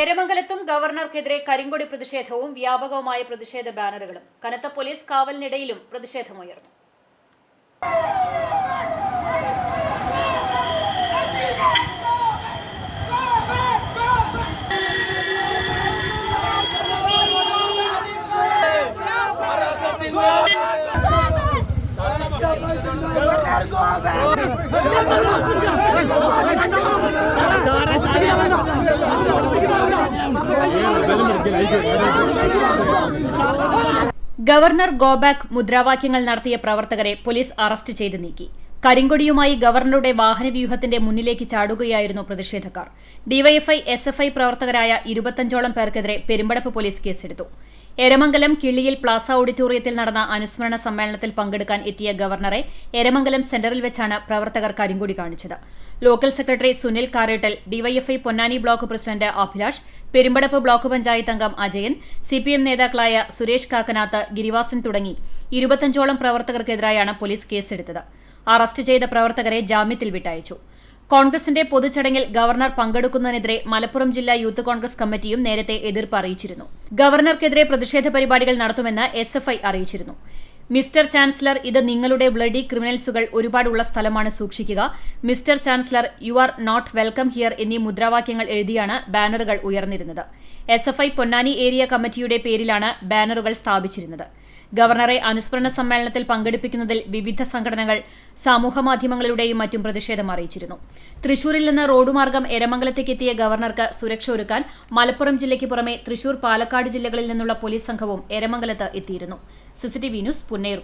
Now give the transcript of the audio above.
എരമംഗലത്തും ഗവർണർക്കെതിരെ കരിങ്കൊടി പ്രതിഷേധവും വ്യാപകവുമായ പ്രതിഷേധ ബാനറുകളും. കനത്ത പോലീസ് കാവലിനിടയിലും പ്രതിഷേധമുയർന്നു. ഗവർണർ ഗോബാക്ക് മുദ്രാവാക്യങ്ങൾ നടത്തിയ പ്രവർത്തകരെ പോലീസ് അറസ്റ്റ് ചെയ്ത് നീക്കി. കരിങ്കൊടിയുമായി ഗവർണറുടെ വാഹനവ്യൂഹത്തിന്റെ മുന്നിലേക്ക് ചാടുകയായിരുന്നു പ്രതിഷേധക്കാർ. ഡിവൈഎഫ്ഐ എസ് എഫ് ഐ പ്രവർത്തകരായ ഇരുപത്തഞ്ചോളം പേർക്കെതിരെ പെരുമ്പടപ്പ് പോലീസ് കേസെടുത്തു. എരമംഗലം കിള്ളിയിൽ പ്ലാസ ഓഡിറ്റോറിയത്തിൽ നടന്ന അനുസ്മരണ സമ്മേളനത്തിൽ പങ്കെടുക്കാൻ എത്തിയ ഗവർണറെ എരമംഗലം സെന്ററിൽ വെച്ചാണ് പ്രവർത്തകർ കരിങ്കൊടി കാണിച്ചത്. Local secretary Sunil Karettal DYFI Ponnani block president Abhilash Perumpadappu block panchayat അംഗം അജയൻ സിപിഎം നേതാക്കളായ സുരേഷ് കാക്കനാത്ത് ഗിരിവാസൻ തുടങ്ങി ഇരുപത്തഞ്ചോളം പ്രവർത്തകർക്കെതിരായാണ് പോലീസ് കേസെടുത്തത്. അറസ്റ്റ് ചെയ്ത പ്രവർത്തകരെ ജാമ്യത്തിൽ വിട്ടയച്ചു. കോൺഗ്രസിന്റെ പൊതുചടങ്ങിൽ ഗവർണർ പങ്കെടുക്കുന്നതിനെതിരെ മലപ്പുറം ജില്ലാ യൂത്ത് കോൺഗ്രസ് കമ്മിറ്റിയും നേരത്തെ എതിർപ്പ് അറിയിച്ചിരുന്നു. ഗവർണർക്കെതിരെ പ്രതിഷേധ പരിപാടികൾ നടത്തുമെന്ന് എസ് അറിയിച്ചിരുന്നു. മിസ്റ്റർ ചാൻസലർ ഇത് നിങ്ങളുടെ ബ്ലഡി ക്രിമിനൽസുകൾ ഒരുപാടുള്ള സ്ഥലമാണ് സൂക്ഷിക്കുക. Mister chancellor you are not welcome here എന്നീ മുദ്രാവാക്യങ്ങൾ എഴുതിയാണ് ബാനറുകൾ ഉയർന്നിരുന്നത്. S F I Ponnani area കമ്മിറ്റിയുടെ പേരിലാണ് ബാനറുകൾ സ്ഥാപിച്ചിരുന്നത്. ഗവർണറെ അനുസ്മരണ സമ്മേളനത്തിൽ പങ്കെടുപ്പിക്കുന്നതിൽ വിവിധ സംഘടനകൾ സമൂഹമാധ്യമങ്ങളിലൂടെയും മറ്റും പ്രതിഷേധം അറിയിച്ചിരുന്നു. തൃശൂരിൽ നിന്ന് റോഡുമാർഗം എരമംഗലത്തേക്ക് എത്തിയ ഗവർണർക്ക് സുരക്ഷ ഒരുക്കാൻ മലപ്പുറം ജില്ലയ്ക്ക് പുറമെ തൃശൂർ പാലക്കാട് ജില്ലകളിൽ നിന്നുള്ള പോലീസ് സംഘവും എരമംഗലത്ത് എത്തിയിരുന്നു. CCTV news பொன்னேர்